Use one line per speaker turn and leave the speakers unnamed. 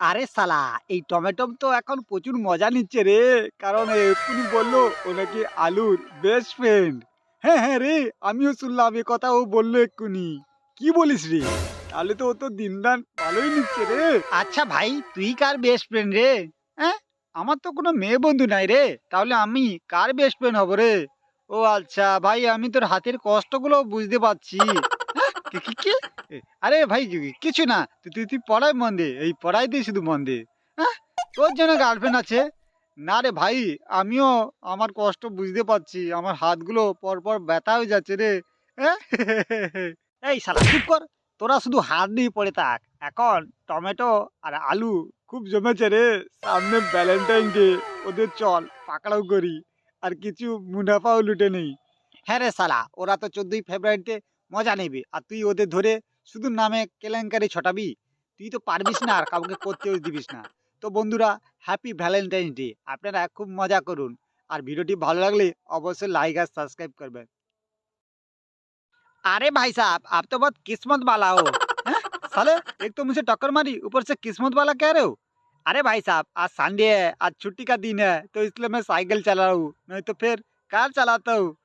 আরে সালা এই টমেটো তো এখন প্রচুর মজা নিচ্ছে রে। কারণ এক্ষুনি বলল ও নাকি আলুর বেস্ট ফ্রেন্ড হ্যাঁ হ্যাঁ রে আমিও শুনলাম এ কথা ও বলল এক্ষুনি। কি বলিস রে? তাহলে তো ও তো দিনদান ভালোই নিচ্ছে রে। আচ্ছা ভাই তুই কার বেস্ট ফ্রেন্ড রে? হ্যাঁ আমার তো কোনো মেয়ে বন্ধু নাই রে। তাহলে আমি কার বেস্ট ফ্রেন্ড হব রে? ও আচ্ছা ভাই আমি তোর হাতের কষ্টগুলো বুঝতে পারছি? আরে ভাই, কিছু না, তুই তুই পড়ায় মন দে, এই পড়াই দিয়ে শুধু মন দে হ্যাঁ? তোর জন্য গার্লফ্রেন্ড আছে? না রে ভাই, আমিও আমার কষ্ট বুঝতে পারছি, আমার হাতগুলো পরপর ব্যথা হয়ে যাচ্ছে রে হ্যাঁ? এই শালা, চুপ কর, তোরা শুধু হাত নিয়ে পড়ে থাক, এখন টমেটো আর আলু খুব জমেছে রে, সামনে ভ্যালেন্টাইন ডে ওদের চল, পাকড়াও করি, আর কিছু মুনাফাও লুটে নেই। হ্যাঁ রে সালা ওরা তো চোদ্দই ফেব্রুয়ারিতে মজা নেবে আর তুই ওদের ধরে শুধু নামে কেলেঙ্কারি ছটাবি তুই তো পারবিস না আর কাউকে করতেও দিবিস না তো বন্ধুরা হ্যাপি ভ্যালেন্টাইন্স ডে আপনারা খুব মজা করুন আর ভিডিওটি ভালো লাগলে অবশ্যই লাইক আর সাবস্ক্রাইব করবেন अरे भाई साहब आप तो बहुत किस्मत वाला हो हैं? साले एक तो मुझे टक्कर मारी ऊपर से किस्मत वाला कह रहे हो अरे भाई साहब आज संडे है आज छुट्टी का दिन है तो इसलिए मैं साइकिल चला रहा हूँ नहीं तो फिर कार चलाता हूँ